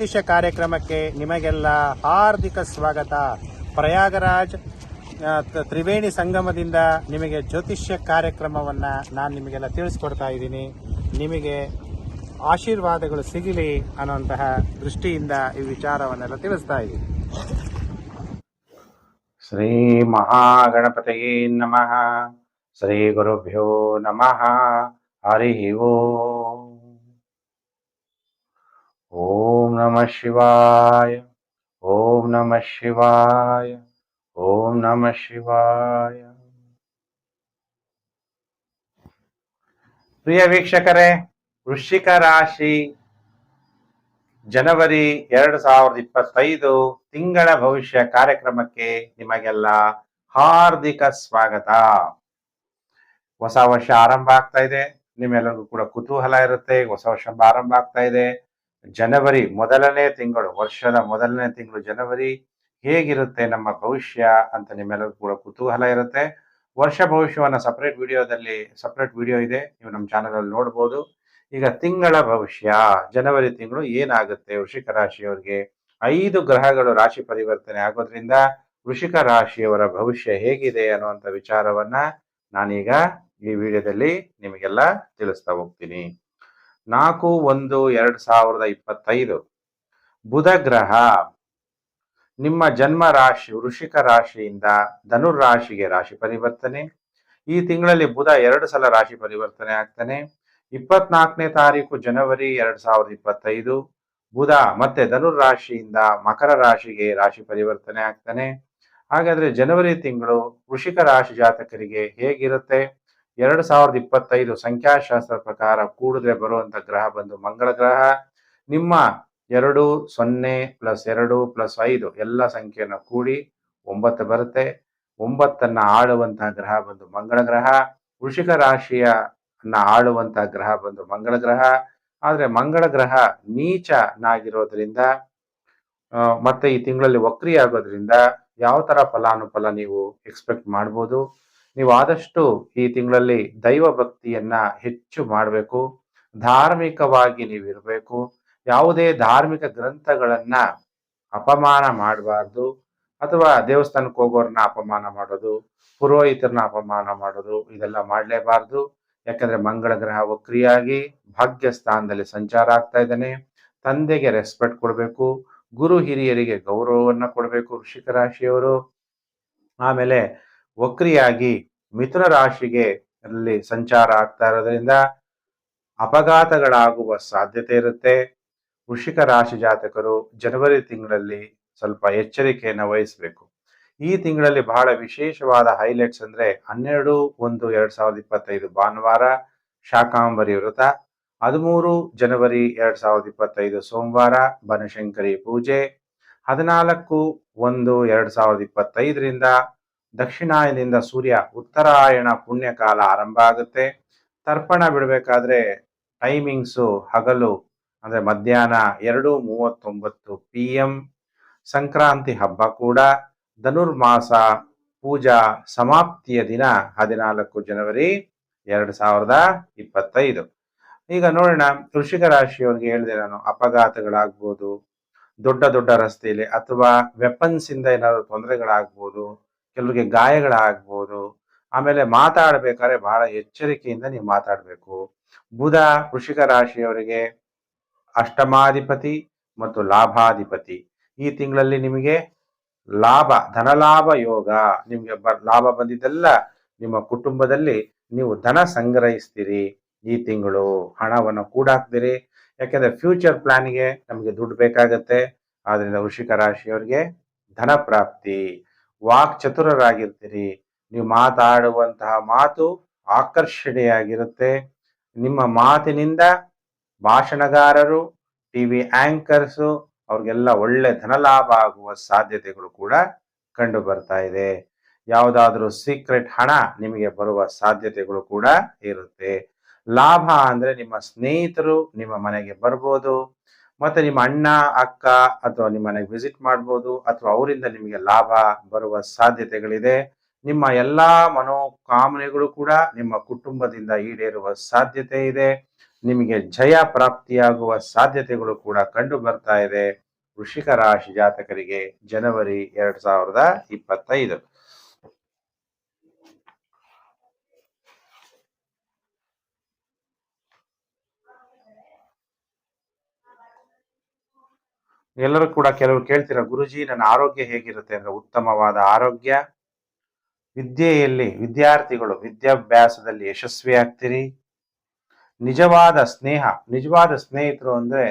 ಜ್ಯೋತಿಷ್ಯ ಕಾರ್ಯಕ್ರಮಕ್ಕೆ ನಿಮಗೆಲ್ಲ ಹಾರ್ದಿಕ ಸ್ವಾಗತ. ಪ್ರಯಾಗರಾಜ್ ತ್ರಿವೇಣಿ ಸಂಗಮದಿಂದ ನಿಮಗೆ ಜ್ಯೋತಿಷ್ಯ ಕಾರ್ಯಕ್ರಮವನ್ನ ನಾನು ನಿಮಗೆಲ್ಲ ತಿಳಿಸ್ಕೊಡ್ತಾ ಇದ್ದೀನಿ. ನಿಮಗೆ ಆಶೀರ್ವಾದಗಳು ಸಿಗಲಿ ಅನ್ನುವಂತಹ ದೃಷ್ಟಿಯಿಂದ ಈ ವಿಚಾರವನ್ನೆಲ್ಲ ತಿಳಿಸ್ತಾ ಇದ್ದೀನಿ. ಶ್ರೀ ಮಹಾಗಣಪತಿಯೇ ನಮಃ. ಶ್ರೀ ಗುರುಭ್ಯೋ ನಮಃ. ಹರಿ ಓಂ ನಮಃ ಶಿವಾಯ ಓಂ ನಮಃ ಶಿವಾಯ ಓಂ ನಮಃ ಶಿವಾಯ ಪ್ರಿಯ ವೀಕ್ಷಕರೇ ವೃಶ್ಚಿಕ ರಾಶಿ ಜನವರಿ ಎರಡು ಸಾವಿರದ ಇಪ್ಪತ್ತೈದು ತಿಂಗಳ ಭವಿಷ್ಯ ಕಾರ್ಯಕ್ರಮಕ್ಕೆ ನಿಮಗೆಲ್ಲ ಹಾರ್ದಿಕ ಸ್ವಾಗತ. ಹೊಸ ವರ್ಷ ಆರಂಭ ಆಗ್ತಾ ಇದೆ. ನಿಮ್ಮೆಲ್ಲರಿಗೂ ಕೂಡ ಕುತೂಹಲ ಇರುತ್ತೆ. ಹೊಸ ವರ್ಷ ಆರಂಭ ಆಗ್ತಾ ಇದೆ. ಜನವರಿ ಮೊದಲನೇ ತಿಂಗಳು, ವರ್ಷದ ಮೊದಲನೇ ತಿಂಗಳು ಜನವರಿ ಹೇಗಿರುತ್ತೆ ನಮ್ಮ ಭವಿಷ್ಯ ಅಂತ ನಿಮ್ಮೆಲ್ಲರೂ ಕೂಡ ಕುತೂಹಲ ಇರುತ್ತೆ. ವರ್ಷ ಭವಿಷ್ಯವನ್ನ ಸಪ್ರೇಟ್ ವಿಡಿಯೋದಲ್ಲಿ ಸಪ್ರೇಟ್ ವಿಡಿಯೋ ಇದೆ, ನೀವು ನಮ್ಮ ಚಾನಲಲ್ಲಿ ನೋಡ್ಬೋದು. ಈಗ ತಿಂಗಳ ಭವಿಷ್ಯ, ಜನವರಿ ತಿಂಗಳು ಏನಾಗುತ್ತೆ ವೃಷಿಕ ರಾಶಿಯವರಿಗೆ? ಐದು ಗ್ರಹಗಳು ರಾಶಿ ಪರಿವರ್ತನೆ ಆಗೋದ್ರಿಂದ ವೃಷಿಕ ರಾಶಿಯವರ ಭವಿಷ್ಯ ಹೇಗಿದೆ ಅನ್ನುವಂಥ ವಿಚಾರವನ್ನ ನಾನೀಗ ಈ ವಿಡಿಯೋದಲ್ಲಿ ನಿಮಗೆಲ್ಲ ತಿಳಿಸ್ತಾ ಹೋಗ್ತೀನಿ. ನಾಲ್ಕು, ಒಂದು, ಎರಡು ಸಾವಿರದ ಇಪ್ಪತ್ತೈದು. ಬುಧ ಗ್ರಹ ನಿಮ್ಮ ಜನ್ಮ ರಾಶಿ ವೃಷಿಕ ರಾಶಿಯಿಂದ ಧನುರ್ ರಾಶಿಗೆ ರಾಶಿ ಪರಿವರ್ತನೆ. ಈ ತಿಂಗಳಲ್ಲಿ ಬುಧ ಎರಡು ಸಲ ರಾಶಿ ಪರಿವರ್ತನೆ ಆಗ್ತಾನೆ. ಇಪ್ಪತ್ನಾಲ್ಕನೇ ತಾರೀಕು ಜನವರಿ ಎರಡ್ ಸಾವಿರದ ಇಪ್ಪತ್ತೈದು. ಬುಧ ಮತ್ತೆ ಧನುರ್ ರಾಶಿಯಿಂದ ಮಕರ ರಾಶಿಗೆ ರಾಶಿ ಪರಿವರ್ತನೆ ಆಗ್ತಾನೆ. ಹಾಗಾದ್ರೆ ಜನವರಿ ತಿಂಗಳು ವೃಷಿಕ ರಾಶಿ ಜಾತಕರಿಗೆ ಹೇಗಿರುತ್ತೆ? ಎರಡು ಸಾವಿರದ ಇಪ್ಪತ್ತೈದು ಸಂಖ್ಯಾಶಾಸ್ತ್ರ ಪ್ರಕಾರ ಕೂಡಿದ್ರೆ ಬರುವಂತ ಗ್ರಹ ಬಂದು ಮಂಗಳ ಗ್ರಹ. ನಿಮ್ಮ ಎರಡು ಸೊನ್ನೆ ಪ್ಲಸ್ ಎರಡು ಪ್ಲಸ್ ಐದು ಎಲ್ಲ ಸಂಖ್ಯೆಯನ್ನು ಕೂಡಿ ಒಂಬತ್ತು ಬರುತ್ತೆ. ಒಂಬತ್ತನ್ನ ಆಳುವಂತಹ ಗ್ರಹ ಬಂದು ಮಂಗಳ ಗ್ರಹ. ವೃಷಿಕ ರಾಶಿಯ ಅನ್ನ ಆಳುವಂತಹ ಗ್ರಹ ಬಂದು ಮಂಗಳ ಗ್ರಹ. ಆದ್ರೆ ಮಂಗಳ ಗ್ರಹ ನೀಚನಾಗಿರೋದ್ರಿಂದ ಮತ್ತೆ ಈ ತಿಂಗಳಲ್ಲಿ ವಕ್ರಿ ಆಗೋದ್ರಿಂದ ಯಾವ ತರ ಫಲಾನುಫಲ ನೀವು ಎಕ್ಸ್ಪೆಕ್ಟ್ ಮಾಡ್ಬೋದು? ನೀವು ಆದಷ್ಟು ಈ ತಿಂಗಳಲ್ಲಿ ದೈವ ಭಕ್ತಿಯನ್ನ ಹೆಚ್ಚು ಮಾಡಬೇಕು. ಧಾರ್ಮಿಕವಾಗಿ ನೀವಿರಬೇಕು. ಯಾವುದೇ ಧಾರ್ಮಿಕ ಗ್ರಂಥಗಳನ್ನ ಅಪಮಾನ ಮಾಡಬಾರ್ದು. ಅಥವಾ ದೇವಸ್ಥಾನಕ್ಕೆ ಹೋಗೋರನ್ನ ಅಪಮಾನ ಮಾಡೋದು, ಪುರೋಹಿತರನ್ನ ಅಪಮಾನ ಮಾಡೋದು, ಇದೆಲ್ಲ ಮಾಡಲೇಬಾರ್ದು. ಯಾಕಂದ್ರೆ ಮಂಗಳ ಗ್ರಹ ವಕ್ರಿಯಾಗಿ ಭಾಗ್ಯ ಸ್ಥಾನದಲ್ಲಿ ಸಂಚಾರ ಆಗ್ತಾ ಇದ್ದಾನೆ. ತಂದೆಗೆ ರೆಸ್ಪೆಕ್ಟ್ ಕೊಡಬೇಕು. ಗುರು ಹಿರಿಯರಿಗೆ ಗೌರವವನ್ನ ಕೊಡಬೇಕು ವೃಷಿಕ ರಾಶಿಯವರು. ಆಮೇಲೆ ವಕ್ರಿಯಾಗಿ ಮಿಥುನ ರಾಶಿಗೆ ಅಲ್ಲಿ ಸಂಚಾರ ಆಗ್ತಾ ಇರೋದ್ರಿಂದ ಅಪಘಾತಗಳಾಗುವ ಸಾಧ್ಯತೆ ಇರುತ್ತೆ. ವೃಷಿಕ ರಾಶಿ ಜಾತಕರು ಜನವರಿ ತಿಂಗಳಲ್ಲಿ ಸ್ವಲ್ಪ ಎಚ್ಚರಿಕೆಯನ್ನು ವಹಿಸಬೇಕು. ಈ ತಿಂಗಳಲ್ಲಿ ಬಹಳ ವಿಶೇಷವಾದ ಹೈಲೈಟ್ಸ್ ಅಂದ್ರೆ ಹನ್ನೆರಡು, ಒಂದು, ಎರಡ್ ಸಾವಿರದ ಇಪ್ಪತ್ತೈದು ಭಾನುವಾರ ಶಾಕಾಂಬರಿ ವ್ರತ, ಹದಿಮೂರು ಜನವರಿ ಎರಡ್ ಸಾವಿರದ ಇಪ್ಪತ್ತೈದು ಸೋಮವಾರ ಬನಶಂಕರಿ ಪೂಜೆ, ಹದಿನಾಲ್ಕು, ಒಂದು, ಎರಡ್ ಸಾವಿರದ ಇಪ್ಪತ್ತೈದರಿಂದ ದಕ್ಷಿಣಾಯನದಿಂದ ಸೂರ್ಯ ಉತ್ತರಾಯಣ ಪುಣ್ಯಕಾಲ ಆರಂಭ ಆಗುತ್ತೆ. ತರ್ಪಣ ಬಿಡಬೇಕಾದ್ರೆ ಟೈಮಿಂಗ್ಸು ಹಗಲು, ಅಂದ್ರೆ ಮಧ್ಯಾಹ್ನ ಎರಡು ಮೂವತ್ತೊಂಬತ್ತು ಪಿ ಎಂ ಸಂಕ್ರಾಂತಿ ಹಬ್ಬ ಕೂಡ. ಧನುರ್ಮಾಸ, ಪೂಜಾ ಸಮಾಪ್ತಿಯ ದಿನ ಹದಿನಾಲ್ಕು ಜನವರಿ ಎರಡು ಸಾವಿರದ ಇಪ್ಪತ್ತೈದು. ಈಗ ನೋಡೋಣ ವೃಷಿಕ ರಾಶಿಯವರಿಗೆ ಹೇಳಿದೆ ನಾನು, ಅಪಘಾತಗಳಾಗ್ಬೋದು, ದೊಡ್ಡ ದೊಡ್ಡ ರಸ್ತೆಯಲ್ಲಿ ಅಥವಾ ವೆಪನ್ಸ್ ಇಂದ ಏನಾದ್ರು ತೊಂದರೆಗಳಾಗ್ಬೋದು ಕೆಲವರಿಗೆ ಗಾಯಗಳಾಗ್ಬೋದು, ಆಮೇಲೆ ಮಾತಾಡಬೇಕಾದ್ರೆ ಬಹಳ ಎಚ್ಚರಿಕೆಯಿಂದ ನೀವು ಮಾತಾಡಬೇಕು. ಬುಧ ವೃಷಿಕ ರಾಶಿಯವರಿಗೆ ಅಷ್ಟಮಾಧಿಪತಿ ಮತ್ತು ಲಾಭಾಧಿಪತಿ. ಈ ತಿಂಗಳಲ್ಲಿ ನಿಮಗೆ ಲಾಭ, ಧನಲಾಭ ಯೋಗ, ನಿಮಗೆ ಬ- ಲಾಭ ಬಂದಿದ್ದೆಲ್ಲ ನಿಮ್ಮ ಕುಟುಂಬದಲ್ಲಿ ನೀವು ಧನ ಸಂಗ್ರಹಿಸ್ತೀರಿ ಈ ತಿಂಗಳು. ಹಣವನ್ನು ಕೂಡಾಕ್ತೀರಿ. ಯಾಕೆಂದ್ರೆ ಫ್ಯೂಚರ್ ಪ್ಲಾನ್ಗೆ ನಮಗೆ ದುಡ್ಡು ಬೇಕಾಗತ್ತೆ. ಆದ್ರಿಂದ ವೃಷಿಕ ರಾಶಿಯವರಿಗೆ ಧನ ಪ್ರಾಪ್ತಿ. ವಾಕ್ ಚತುರರಾಗಿರ್ತೀರಿ. ನೀವು ಮಾತಾಡುವಂತಹ ಮಾತು ಆಕರ್ಷಣೆಯಾಗಿರುತ್ತೆ. ನಿಮ್ಮ ಮಾತಿನಿಂದ ಭಾಷಣಗಾರರು, ಟಿವಿ ಆಂಕರ್ಸು, ಅವ್ರಿಗೆಲ್ಲ ಒಳ್ಳೆ ಧನಲಾಭ ಆಗುವ ಸಾಧ್ಯತೆಗಳು ಕೂಡ ಕಂಡು ಬರ್ತಾ ಇದೆ. ಯಾವುದಾದ್ರೂ ಸೀಕ್ರೆಟ್ ಹಣ ನಿಮಗೆ ಬರುವ ಸಾಧ್ಯತೆಗಳು ಕೂಡ ಇರುತ್ತೆ. ಲಾಭ ಅಂದ್ರೆ ನಿಮ್ಮ ಸ್ನೇಹಿತರು ನಿಮ್ಮ ಮನೆಗೆ ಬರ್ಬೋದು. ಮತ್ತೆ ನಿಮ್ಮ ಅಣ್ಣ, ಅಕ್ಕ ಅಥವಾ ನಿಮ್ಮ ಮನೆಗೆ ವಿಸಿಟ್ ಮಾಡ್ಬೋದು ಅಥವಾ ಅವರಿಂದ ನಿಮಗೆ ಲಾಭ ಬರುವ ಸಾಧ್ಯತೆಗಳಿದೆ. ನಿಮ್ಮ ಎಲ್ಲಾ ಮನೋಕಾಮನೆಗಳು ಕೂಡ ನಿಮ್ಮ ಕುಟುಂಬದಿಂದ ಈಡೇರುವ ಸಾಧ್ಯತೆ ಇದೆ. ನಿಮಗೆ ಜಯ ಪ್ರಾಪ್ತಿಯಾಗುವ ಸಾಧ್ಯತೆಗಳು ಕೂಡ ಕಂಡು ಬರ್ತಾ ಇದೆ. ವೃಷಿಕ ರಾಶಿ ಜಾತಕರಿಗೆ ಜನವರಿ ಎರಡ್ ಸಾವಿರದ ಇಪ್ಪತ್ತೈದು. ಎಲ್ಲರೂ ಕೂಡ ಕೆಲವರು ಕೇಳ್ತೀರಾ, ಗುರುಜಿ, ನನ್ನ ಆರೋಗ್ಯ ಹೇಗಿರುತ್ತೆ? ಅಂದ್ರೆ ಉತ್ತಮವಾದ ಆರೋಗ್ಯ. ವಿದ್ಯೆಯಲ್ಲಿ, ವಿದ್ಯಾರ್ಥಿಗಳು, ವಿದ್ಯಾಭ್ಯಾಸದಲ್ಲಿ ಯಶಸ್ವಿ ಆಗ್ತೀರಿ ನಿಜವಾದ ಸ್ನೇಹ, ನಿಜವಾದ ಸ್ನೇಹಿತರು ಅಂದ್ರೆ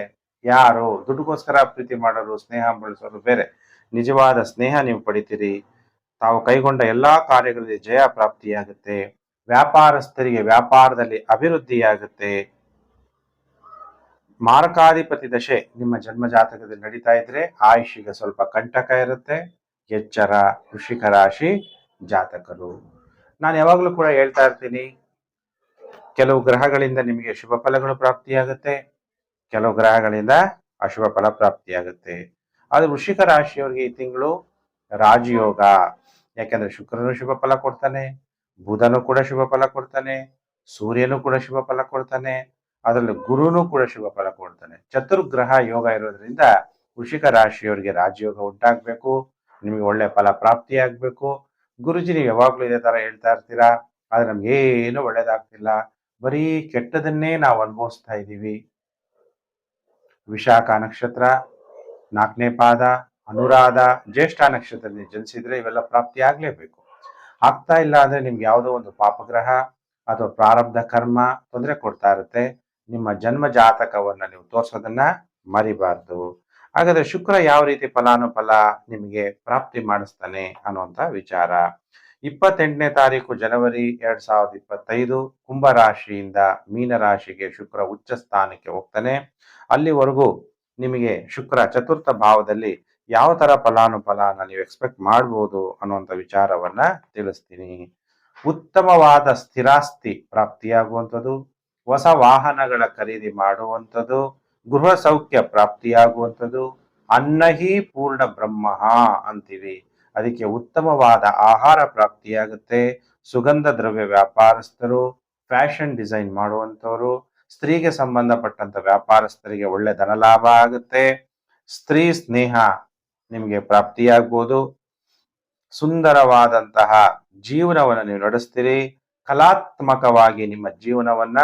ಯಾರು? ದುಡ್ಡುಗೋಸ್ಕರ ಪ್ರೀತಿ ಮಾಡೋರು, ಸ್ನೇಹ ಬಳಸೋರು ಬೇರೆ. ನಿಜವಾದ ಸ್ನೇಹ ನೀವು ಪಡಿತೀರಿ. ತಾವು ಕೈಗೊಂಡ ಎಲ್ಲಾ ಕಾರ್ಯಗಳಲ್ಲಿ ಜಯ ಪ್ರಾಪ್ತಿಯಾಗುತ್ತೆ. ವ್ಯಾಪಾರಸ್ಥರಿಗೆ ವ್ಯಾಪಾರದಲ್ಲಿ ಅಭಿವೃದ್ಧಿಯಾಗುತ್ತೆ. ಮಾರಕಾಧಿಪತಿ ದಶೆ ನಿಮ್ಮ ಜನ್ಮ ಜಾತಕದಲ್ಲಿ ನಡೀತಾ ಇದ್ರೆ ಆಯುಷಿಗೆ ಸ್ವಲ್ಪ ಕಂಟಕ ಇರುತ್ತೆ. ಎಚ್ಚರ ಋಷಿಕ ರಾಶಿ ಜಾತಕರು. ನಾನು ಯಾವಾಗಲೂ ಕೂಡ ಹೇಳ್ತಾ ಇರ್ತೀನಿ, ಕೆಲವು ಗ್ರಹಗಳಿಂದ ನಿಮಗೆ ಶುಭ ಫಲಗಳು ಪ್ರಾಪ್ತಿಯಾಗುತ್ತೆ, ಕೆಲವು ಗ್ರಹಗಳಿಂದ ಅಶುಭ ಫಲ ಪ್ರಾಪ್ತಿಯಾಗುತ್ತೆ. ಅದು ವೃಷಿಕ ರಾಶಿಯವರಿಗೆ ಈ ತಿಂಗಳು ರಾಜಯೋಗ, ಯಾಕೆಂದ್ರೆ ಶುಕ್ರನು ಶುಭ ಫಲ ಕೊಡ್ತಾನೆ, ಬುಧನು ಕೂಡ ಶುಭ ಫಲ ಕೊಡ್ತಾನೆ, ಸೂರ್ಯನು ಕೂಡ ಶುಭ ಫಲ ಕೊಡ್ತಾನೆ. ಅದರಲ್ಲಿ ಗುರುನೂ ಕೂಡ ಶುಭ ಫಲ ಕೊಡ್ತಾನೆ. ಚತುರ್ಗ್ರಹ ಯೋಗ ಇರೋದ್ರಿಂದ ವೃಷಿಕ ರಾಶಿಯವರಿಗೆ ರಾಜಯೋಗ ಉಂಟಾಗಬೇಕು, ನಿಮಗೆ ಒಳ್ಳೆ ಫಲ ಪ್ರಾಪ್ತಿಯಾಗಬೇಕು. ಗುರುಜಿ ನೀವು ಯಾವಾಗ್ಲೂ ಇದೇ ತರ ಹೇಳ್ತಾ ಇರ್ತೀರಾ? ಆದ್ರೆ ನಮ್ಗೆ ಏನು ಒಳ್ಳೇದಾಗ್ತಿಲ್ಲ. ಬರೀ ಕೆಟ್ಟದನ್ನೇ ನಾವು ಅನುಭವಿಸ್ತಾ ಇದ್ದೀವಿ. ವಿಶಾಖ ನಕ್ಷತ್ರ, ನಾಲ್ಕನೇ ಪಾದ, ಅನುರಾಧ, ಜ್ಯೇಷ್ಠ ನಕ್ಷತ್ರದಲ್ಲಿ ಜನಿಸಿದ್ರೆ ಇವೆಲ್ಲ ಪ್ರಾಪ್ತಿ ಆಗ್ಲೇಬೇಕು. ಆಗ್ತಾ ಇಲ್ಲ ಅಂದ್ರೆ ನಿಮ್ಗೆ ಯಾವುದೋ ಒಂದು ಪಾಪಗ್ರಹ ಅಥವಾ ಪ್ರಾರಬ್ಧ ಕರ್ಮ ತೊಂದರೆ ಕೊಡ್ತಾ ಇರುತ್ತೆ. ನಿಮ್ಮ ಜನ್ಮ ಜಾತಕವನ್ನು ನೀವು ತೋರಿಸೋದನ್ನ ಮರಿಬಾರ್ದು. ಹಾಗಾದ್ರೆ ಶುಕ್ರ ಯಾವ ರೀತಿ ಫಲಾನುಫಲ ನಿಮಗೆ ಪ್ರಾಪ್ತಿ ಮಾಡಿಸ್ತಾನೆ ಅನ್ನುವಂತ ವಿಚಾರ. ಇಪ್ಪತ್ತೆಂಟನೇ ತಾರೀಕು ಜನವರಿ ಎರಡ್ ಸಾವಿರದ ಇಪ್ಪತ್ತೈದು ಕುಂಭ ರಾಶಿಯಿಂದ ಮೀನ ರಾಶಿಗೆ ಶುಕ್ರ ಉಚ್ಚ ಸ್ಥಾನಕ್ಕೆ ಹೋಗ್ತಾನೆ. ಅಲ್ಲಿವರೆಗೂ ನಿಮಗೆ ಶುಕ್ರ ಚತುರ್ಥ ಭಾವದಲ್ಲಿ ಯಾವ ತರ ಫಲಾನುಫಲನ ನೀವು ಎಕ್ಸ್ಪೆಕ್ಟ್ ಮಾಡ್ಬೋದು ಅನ್ನುವಂಥ ವಿಚಾರವನ್ನ ತಿಳಿಸ್ತೀನಿ. ಉತ್ತಮವಾದ ಸ್ಥಿರಾಸ್ತಿ ಪ್ರಾಪ್ತಿಯಾಗುವಂಥದ್ದು. ಹೊಸ ವಾಹನಗಳ ಖರೀದಿ ಮಾಡುವಂಥದ್ದು, ಗೃಹ ಸೌಖ್ಯ ಪ್ರಾಪ್ತಿಯಾಗುವಂಥದ್ದು, ಅನ್ನಹಿ ಪೂರ್ಣ ಬ್ರಹ್ಮ ಅಂತೀವಿ. ಅದಕ್ಕೆ ಉತ್ತಮವಾದ ಆಹಾರ ಪ್ರಾಪ್ತಿಯಾಗುತ್ತೆ. ಸುಗಂಧ ದ್ರವ್ಯ ವ್ಯಾಪಾರಸ್ಥರು, ಫ್ಯಾಷನ್ ಡಿಸೈನ್ ಮಾಡುವಂಥವರು, ಸ್ತ್ರೀಗೆ ಸಂಬಂಧಪಟ್ಟಂತ ವ್ಯಾಪಾರಸ್ಥರಿಗೆ ಒಳ್ಳೆ ಧನಲಾಭ ಆಗುತ್ತೆ. ಸ್ತ್ರೀ ಸ್ನೇಹ ನಿಮಗೆ ಪ್ರಾಪ್ತಿಯಾಗ್ಬೋದು. ಸುಂದರವಾದಂತಹ ಜೀವನವನ್ನು ನೀವು ನಡೆಸ್ತೀರಿ. ಕಲಾತ್ಮಕವಾಗಿ ನಿಮ್ಮ ಜೀವನವನ್ನ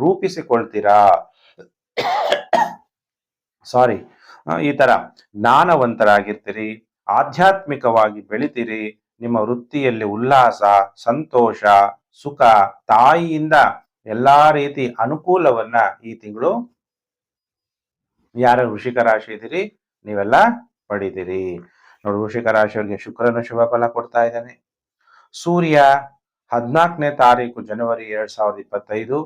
ರೂಪಿಸಿಕೊಳ್ತೀರಾ? ಸಾರಿ ಈ ತರ ಜ್ಞಾನವಂತರಾಗಿರ್ತೀರಿ, ಆಧ್ಯಾತ್ಮಿಕವಾಗಿ ಬೆಳಿತೀರಿ, ನಿಮ್ಮ ವೃತ್ತಿಯಲ್ಲಿ ಉಲ್ಲಾಸ, ಸಂತೋಷ, ಸುಖ, ತಾಯಿಯಿಂದ ಎಲ್ಲಾ ರೀತಿ ಅನುಕೂಲವನ್ನ ಈ ತಿಂಗಳು ಯಾರ ವೃಷಿಕ ರಾಶಿ ಇದ್ದೀರಿ, ನೀವೆಲ್ಲ ಪಡಿತೀರಿ. ನೋಡಿ ವೃಷಿಕ ರಾಶಿಯವರಿಗೆ ಶುಕ್ರನ ಶುಭ ಫಲ ಕೊಡ್ತಾ ಇದ್ದಾನೆ. ಸೂರ್ಯ ಹದಿನಾಲ್ಕನೇ ತಾರೀಕು, ಜನವರಿ ಎರಡ್ ಸಾವಿರದ ಇಪ್ಪತ್ತೈದು.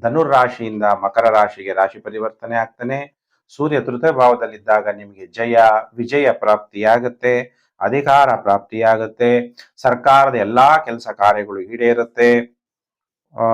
ಧನುರ್ ರಾಶಿಯಿಂದ ಮಕರ ರಾಶಿಗೆ ರಾಶಿ ಪರಿವರ್ತನೆ ಆಗ್ತಾನೆ. ಸೂರ್ಯ ತೃತೀಯ ಭಾವದಲ್ಲಿದ್ದಾಗ ನಿಮಗೆ ಜಯ, ವಿಜಯ ಪ್ರಾಪ್ತಿಯಾಗುತ್ತೆ, ಅಧಿಕಾರ ಪ್ರಾಪ್ತಿಯಾಗುತ್ತೆ, ಸರ್ಕಾರದ ಎಲ್ಲಾ ಕೆಲಸ ಕಾರ್ಯಗಳು ಈಡೇರುತ್ತೆ. ಆ,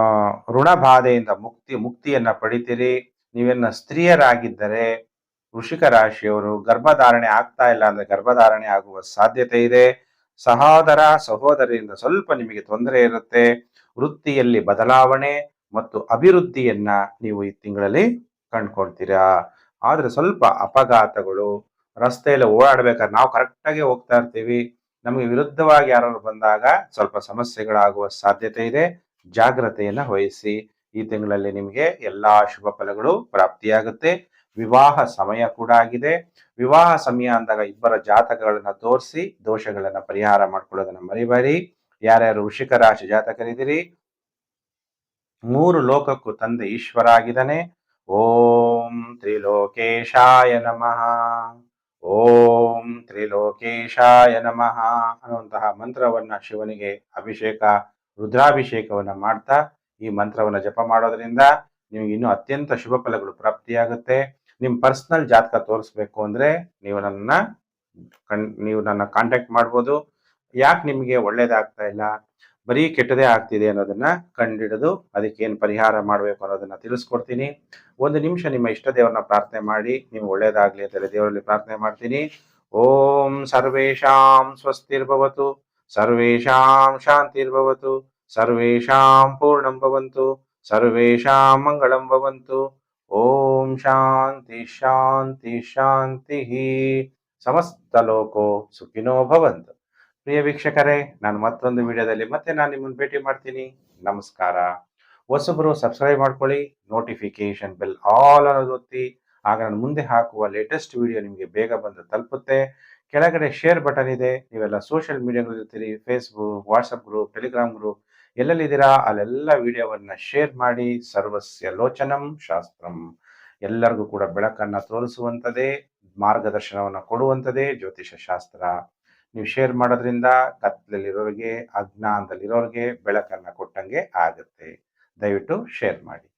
ಋಣ ಬಾಧೆಯಿಂದ ಮುಕ್ತಿ, ಮುಕ್ತಿಯನ್ನ ಪಡಿತೀರಿ. ನೀವೆನ್ನ ಸ್ತ್ರೀಯರಾಗಿದ್ದರೆ ವೃಷಿಕ ರಾಶಿಯವರು ಗರ್ಭಧಾರಣೆ ಆಗ್ತಾ ಇಲ್ಲ ಅಂದ್ರೆ ಗರ್ಭಧಾರಣೆ ಆಗುವ ಸಾಧ್ಯತೆ ಇದೆ. ಸಹೋದರ, ಸಹೋದರಿಯಿಂದ ಸ್ವಲ್ಪ ನಿಮಗೆ ತೊಂದರೆ ಇರುತ್ತೆ. ವೃತ್ತಿಯಲ್ಲಿ ಬದಲಾವಣೆ ಮತ್ತು ಅಭಿವೃದ್ಧಿಯನ್ನ ನೀವು ಈ ತಿಂಗಳಲ್ಲಿ ಕಂಡ್ಕೊಳ್ತೀರಾ? ಆದ್ರೆ ಸ್ವಲ್ಪ ಅಪಘಾತಗಳು, ರಸ್ತೆಯಲ್ಲಿ ಓಡಾಡ್ಬೇಕಾದ್ರೆ ನಾವು ಕರೆಕ್ಟಾಗಿ ಹೋಗ್ತಾ ಇರ್ತೀವಿ. ನಮಗೆ ವಿರುದ್ಧವಾಗಿ ಯಾರು ಬಂದಾಗ ಸ್ವಲ್ಪ ಸಮಸ್ಯೆಗಳಾಗುವ ಸಾಧ್ಯತೆ ಇದೆ. ಜಾಗ್ರತೆಯನ್ನ ವಹಿಸಿ. ಈ ತಿಂಗಳಲ್ಲಿ ನಿಮಗೆ ಎಲ್ಲಾ ಶುಭ ಫಲಗಳು ಪ್ರಾಪ್ತಿಯಾಗುತ್ತೆ. ವಿವಾಹ ಸಮಯ ಕೂಡ ಆಗಿದೆ. ವಿವಾಹ ಸಮಯ ಅಂದಾಗ ಇಬ್ಬರ ಜಾತಕಗಳನ್ನ ತೋರಿಸಿ ದೋಷಗಳನ್ನ ಪರಿಹಾರ ಮಾಡ್ಕೊಳ್ಳೋದನ್ನ ಮರಿಬೇಡಿ. ಯಾರ್ಯಾರು ವೃಷಿಕ ರಾಶಿ ಜಾತಕರಿದ್ದೀರಿ ಮೂರು ಲೋಕಕ್ಕೂ ತಂದೆ ಈಶ್ವರ ಆಗಿದ್ದಾನೆ ಓಂ ತ್ರಿಲೋಕೇಶಾಯ ನಮಃ. ಓಂ ತ್ರಿಲೋಕೇಶಾಯ ನಮಃ ಅನ್ನುವಂತಹ ಮಂತ್ರವನ್ನ ಶಿವನಿಗೆ ಅಭಿಷೇಕ, ರುದ್ರಾಭಿಷೇಕವನ್ನ ಮಾಡ್ತಾ ಈ ಮಂತ್ರವನ್ನ ಜಪ ಮಾಡೋದ್ರಿಂದ ನಿಮಗೆ ಇನ್ನೂ ಅತ್ಯಂತ ಶುಭ ಫಲಗಳು ಪ್ರಾಪ್ತಿಯಾಗುತ್ತೆ. ನಿಮ್ ಪರ್ಸನಲ್ ಜಾತಕ ತೋರಿಸ್ಬೇಕು ಅಂದ್ರೆ ನೀವು ನನ್ನ ನೀವು ನನ್ನ ಕಾಂಟ್ಯಾಕ್ಟ್ ಮಾಡ್ಬೋದು. ಯಾಕೆ ನಿಮಗೆ ಒಳ್ಳೇದಾಗ್ತಾ ಇಲ್ಲ? ಬರೀ ಕೆಟ್ಟದೇ ಆಗ್ತಿದೆ ಅನ್ನೋದನ್ನ ಕಂಡಿಡಿದು ಅದಕ್ಕೆ ಏನು ಪರಿಹಾರ ಮಾಡಬೇಕು ಅನ್ನೋದನ್ನ ತಿಳಿಸ್ಕೊಡ್ತೀನಿ. ಒಂದು ನಿಮಿಷ ನಿಮ್ಮ ಇಷ್ಟ ದೇವರನ್ನ ಪ್ರಾರ್ಥನೆ ಮಾಡಿ, ನೀವು ಒಳ್ಳೇದಾಗ್ಲಿ ಅಂತ ಹೇಳಿ ದೇವರಲ್ಲಿ ಪ್ರಾರ್ಥನೆ ಮಾಡ್ತೀನಿ. ಓಂ ಸರ್ವೇಶಾಂ ಸ್ವಸ್ತಿರ್ಭವತು ಸರ್ವೇಶಾಂ ಶಾಂತಿರ್ಭವತು ಸರ್ವೇಶಾಂ ಪೂರ್ಣಂ ಭವಂತು, ಸರ್ವೇಷಾಂ ಮಂಗಳಂ ಭವಂತು. ಓಂ ಶಾಂತಿ ಶಾಂತಿ ಶಾಂತಿ ಸಮಸ್ತ ಲೋಕೋ ಸುಖಿನೋ ಭವಂತು. ಪ್ರಿಯ ವೀಕ್ಷಕರೇ, ನಾನು ಮತ್ತೊಂದು ವಿಡಿಯೋದಲ್ಲಿ ಮತ್ತೆ ನಾನು ನಿಮ್ಮನ್ನು ಭೇಟಿ ಮಾಡ್ತೀನಿ. ನಮಸ್ಕಾರ. ಹೊಸಬರು ಸಬ್ಸ್ಕ್ರೈಬ್ ಮಾಡ್ಕೊಳ್ಳಿ ನೋಟಿಫಿಕೇಶನ್ ಬೆಲ್ ಆಲ್ ಅನ್ನೋದು ಒತ್ತಿ. ಆಗ ನಾನು ಮುಂದೆ ಹಾಕುವ ಲೇಟೆಸ್ಟ್ ವಿಡಿಯೋ ನಿಮಗೆ ಬೇಗ ಬಂದು ತಲುಪುತ್ತೆ. ಕೆಳಗಡೆ ಶೇರ್ ಬಟನ್ ಇದೆ. ನೀವೆಲ್ಲ social ಮೀಡಿಯಾಗಳಿರ್ತೀರಿ Facebook WhatsApp group Telegram group ಎಲ್ಲೆಲ್ಲಿದ್ದೀರಾ, ಅಲ್ಲೆಲ್ಲ ವಿಡಿಯೋವನ್ನು ಶೇರ್ ಮಾಡಿ. ಸರ್ವಸ್ಯ ಲೋಚನಂ ಶಾಸ್ತ್ರಂ. ಎಲ್ಲರಿಗೂ ಕೂಡ ಬೆಳಕನ್ನ ತೋರಿಸುವಂಥದ್ದೇ ಮಾರ್ಗದರ್ಶನವನ್ನು ಕೊಡುವಂಥದ್ದೇ ಜ್ಯೋತಿಷ ಶಾಸ್ತ್ರ. ನೀವು ಶೇರ್ ಮಾಡೋದ್ರಿಂದ ಕತ್ತಲಲ್ಲಿರೋರಿಗೆ ಅಜ್ಞಾನದಲ್ಲಿರೋರಿಗೆ ಬೆಳಕನ್ನ ಕೊಟ್ಟಂಗೆ ಆಗುತ್ತೆ. ದಯವಿಟ್ಟು ಶೇರ್ ಮಾಡಿ.